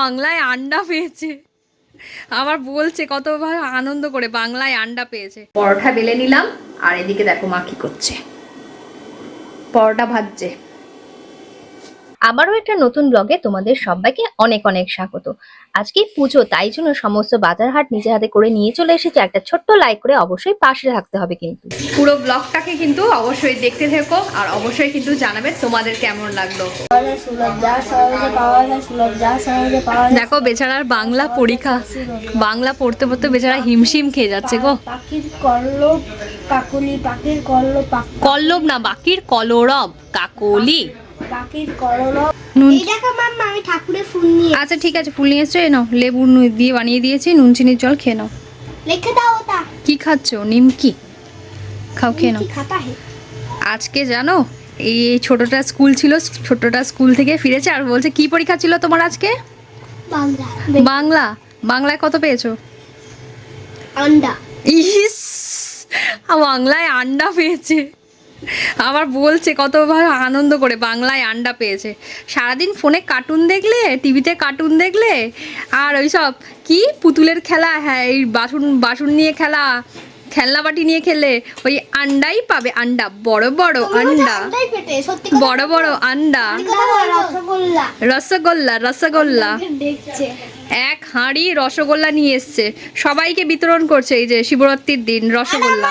বাংলায় আন্ডা পেয়েছে। আবার বলছে কত আনন্দ করে বাংলায় আন্ডা পেয়েছে। পরোটা বেলে নিলাম, আর এদিকে দেখো মা কি করছে। পরোটা ভাজছে। আবারও একটা নতুন ব্লগে তোমাদের সবাইকে অনেক অনেক স্বাগত। আজকে পুজো তাই জন্য সমস্ত বাজার হাট নিজের হাতে করে নিয়ে চলে এসেছে। একটা ছোট্ট লাইক করে অবশ্যই পাশে থাকতে হবে কিন্তু। পুরো ব্লগটাকে কিন্তু অবশ্যই দেখতে থেকো আর অবশ্যই কিন্তু জানাবে তোমাদের কেমন লাগল। দেখো বেচারার বাংলা পরীক্ষা। বাংলা পড়তে পড়তে বেচারা হিমশিম খেয়ে যাচ্ছে গো। পাখির কল্লব কাকুলি পাখির কল্লব কল্লব না বাকির কলরব কাকলি। নুন আমি ঠাকুরের ফুল নিয়ে আচ্ছা ঠিক আছে ফুল নিয়ে এসছো নাও লেবু দিয়ে বানিয়ে দিয়েছি নুন চিনির জল খেয়ে নাও। লিখে দাও ওটা। কি খাচ্ছ? নিমকি? খাও খেয়ে নাও। আজকে জানো এই ছোটটা স্কুল ছিল ছোটটা স্কুল থেকে ফিরেছে আর বলছে কি পরীক্ষা ছিল তোমার আজকে? বাংলা। বাংলা। বাংলায় কত পেয়েছ? আন্ডা। ইস! বাংলায় আন্ডা পেয়েছে। আবার বলছে কত ভাবে আনন্দ করে বাংলায় আন্ডা পেয়েছে। সারাদিন ফোনে কার্টুন দেখলে টিভিতে কার্টুন দেখলে আর ওই সব কি? পুতুলের খেলা হ্যাঁ এই বাসন বাসন নিয়ে খেলা খেলনা বাটি নিয়ে খেলে ওই আন্ডাই পাবে আন্ডা বড় বড় আন্ডা বড় বড় আন্ডা রসগোল্লা। রসগোল্লা এক হাঁড়ি রসগোল্লা নিয়ে এসছে। সবাইকে বিতরণ করছে এই যে শিবরাত্রির দিন রসগোল্লা।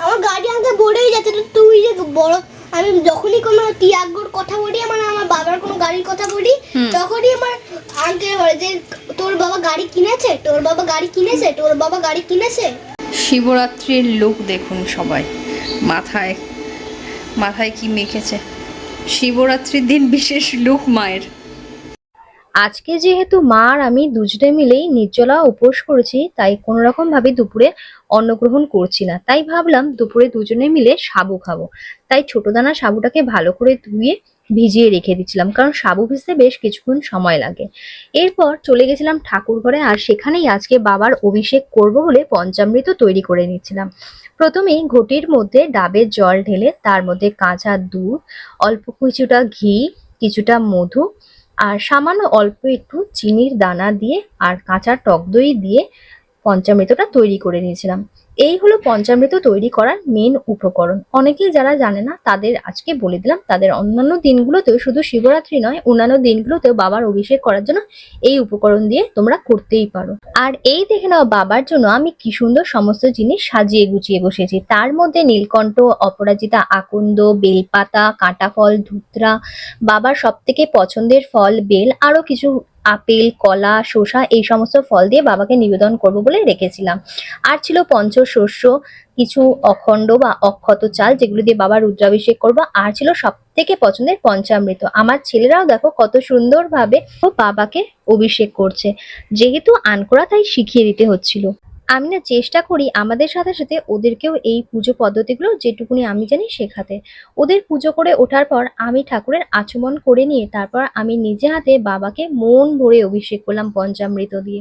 আমার গাড়ি আমাকে বলেই যাচ্ছে তো তুই যে বড় আমি যখনই কোনো তিয়াগ্যর কথা বলি মানে আমার বাবার কোনো গাড়ির কথা বলি তখনই আমার আঙ্কেল বলে যে তোর বাবা গাড়ি কিনেছে? তোর বাবা গাড়ি কিনেছে? তোর বাবা গাড়ি কিনেছে? শিবরাত্রির লোক দেখুন সবাই। মাথায় মাথায় কি মেখেছে? শিবরাত্রির দিন বিশেষ লোক মায়ের। আজকে যেহেতু মা আর আমি দুজনে মিলেই নির্জলা উপোস করেছি, তাই কোনো ভাবে দুপুরে অন্নগ্রহণ করছি না। তাই ভাবলাম দুপুরে দুজনে মিলে সাবু খাব। তাই ছোট দানা সাবুটাকে ভালো করে ধুয়ে ভিজিয়ে রেখে দিচ্ছিলাম কারণ সাবু ভিজতে বেশ কিছুক্ষণ সময় লাগে। এরপর চলে গেছিলাম ঠাকুর ঘরে, আর সেখানেই আজকে বাবার অভিষেক করব বলে পঞ্চামৃত তৈরি করে নিচ্ছিলাম প্রথমেই ঘটির মধ্যে ডাবের জল ঢেলে তার মধ্যে কাঁচা দুধ, অল্প কিছুটা ঘি, কিছুটা মধু আর সামান্য অল্প একটু চিনির দানা দিয়ে আর কাঁচা টক দই দিয়ে পঞ্চামৃতটা তৈরি করে নিয়েছিলাম। এই হলো পঞ্চামৃত তৈরি করার মেন উপকরণ। অনেকেই যারা জানে না, তাদের আজকে বলে দিলাম, তাদের অন্যান্য দিনগুলোতেও শুধু শিবরাত্রি নয়, অন্যান্য দিনগুলোতেও বাবার অভিষেক করার জন্য এই উপকরণ দিয়ে তোমরা করতেই পারো। আর এই দেখে নাও বাবার জন্য আমি কি সুন্দর সমস্ত জিনিস সাজিয়ে গুছিয়ে বসেছি। তার মধ্যে নীলকণ্ঠ, অপরাজিতা আকন্দ, বেলপাতা কাঁটা ফল ধুতরা, বাবার সব থেকে পছন্দের ফল, বেল আরও কিছু আপেল, কলা, শসা, এই সমস্ত ফল দিয়ে বাবাকে নিবেদন করব বলে রেখেছিলাম। আর ছিল পঞ্চশস্য কিছু অখণ্ড বা অক্ষত চাল যেগুলো দিয়ে বাবা রুদ্রাভিষেক করব, আর ছিল সব থেকে পছন্দের পঞ্চামৃত। আমার ছেলেরাও দেখো কত সুন্দরভাবে ও বাবাকে অভিষেক করছে। যেহেতু আনকোরা তাই শিখিয়ে দিতে হচ্ছিল। আমি না চেষ্টা করি আমাদের সাথে সাথে ওদেরকেও এই পুজো পদ্ধতিগুলো যেটুকুনি আমি জানি শেখাতে। ওদের পুজো করে ওঠার পর আমি ঠাকুরের আচমন করে নিয়ে তারপর আমি নিজে হাতে বাবাকে মন ভরে অভিষেক করলাম পঞ্চামৃত দিয়ে।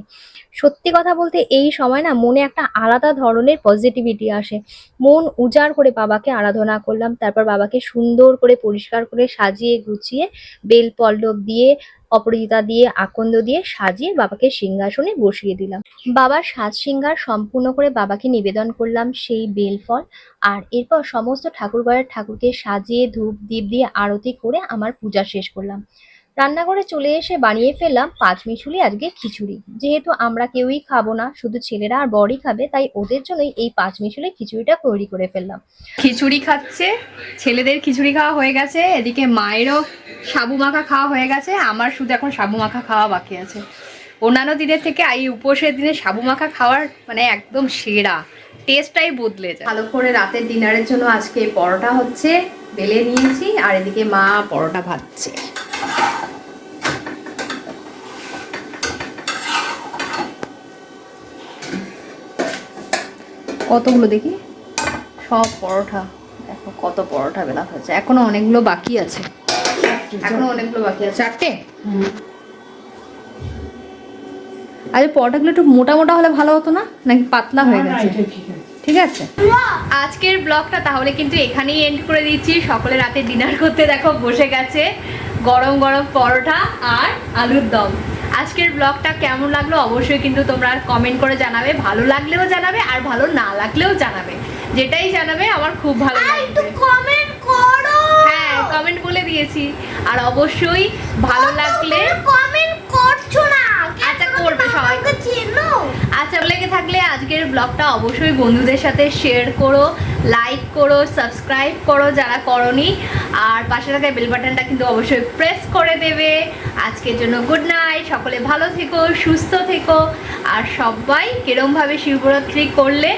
সত্যি কথা বলতে এই সময় না মনে একটা আলাদা ধরনের পজিটিভিটি আসে। মন উজাড় করে বাবাকে আরাধনা করলাম, তারপর বাবাকে সুন্দর করে পরিষ্কার করে সাজিয়ে গুছিয়ে বেল পল্লব দিয়ে অপরাজিতা দিয়ে, আকন্দ দিয়ে সাজিয়ে বাবাকে সিংহাসনে বসিয়ে দিলাম। বাবার সাজ সিংহার সম্পূর্ণ করে বাবাকে নিবেদন করলাম সেই বেলফল। আর এরপর সমস্ত ঠাকুরঘরের ঠাকুরকে সাজিয়ে ধূপ, দীপ দিয়ে আরতি করে আমার পূজা শেষ করলাম। রান্নাঘরে চলে এসে বানিয়ে ফেললাম পাঁচমিশুলি আজকে খিচুড়ি। যেহেতু আমরা কেউই খাব না, শুধু ছেলেরা আর বড়ই খাবে, তাই ওদের জন্যই এই পাঁচমিশুলি খিচুড়িটা তৈরি করে ফেললাম। খিচুড়ি খাচ্ছে, ছেলেদের খিচুড়ি খাওয়া হয়ে গেছে, এদিকে মায়েরও সাবু মাখা খাওয়া হয়ে গেছে, আমার শুধু এখন সাবু মাখা খাওয়া বাকি আছে। অন্যান্য দিনের থেকে এই উপোসের দিনে সাবু মাখা খাওয়ার মানে একদম সেরা, টেস্টটাই বদলে যায়। ভালো করে রাতের ডিনারের জন্য আজকে পরোটা হচ্ছে, বেলে নিয়েছি, আর এদিকে মা পরোটা ভাজছে। কতগুলো দেখি? সব পরোটা দেখো কত পরোটা বেলা হয়েছে। এখনও অনেকগুলো বাকি আছে। এখনও অনেকগুলো বাকি আছে। চারটে? আরে পরোটাগুলো একটু মোটা মোটা হলে ভালো হতো না? নাকি পাতলা হয়ে গেছে? ঠিক আছে। আজকের ব্লগটা তাহলে কিন্তু এখানেই এন্ড করে দিচ্ছি। সকলে রাতে ডিনার করতে দেখো বসে গেছে। গরম গরম পরোটা আর আলুর দম। আজকের ব্লগটা কেমন লাগল অবশ্যই কিন্তু তোমরা কমেন্ট করে জানাবে ভালো লাগলেও জানাবে আর ভালো না লাগলেও জানাবে। যেটাই জানাবে আমার খুব ভালো লাগবে। কমেন্ট করো। হ্যাঁ কমেন্ট বলে দিয়েছি। আর অবশ্যই ভালো লাগলে কমেন্ট করছ না। আচ্ছা, করবে সবাই। আচ্ছা লেগে থাকলে আজকের ব্লগটা অবশ্যই বন্ধুদের সাথে শেয়ার করো। লাইক করো সাবস্ক্রাইব করো যারা করনি। আর পাশে থাকা বেল বাটনটা কিন্তু অবশ্যই প্রেস করে দেবে। আজকের জন্য গুড নাইট সকলে ভালো থেকো সুস্থ থেকো। আর সবাই কিরমভাবে শিবরাত্রি করলে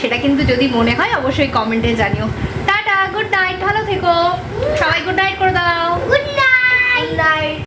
সেটা কিন্তু যদি মনে হয় অবশ্যই কমেন্টে জানিও। টাটা গুড নাইট ভালো থেকো। সবাই গুড নাইট করে দাও। Good night good night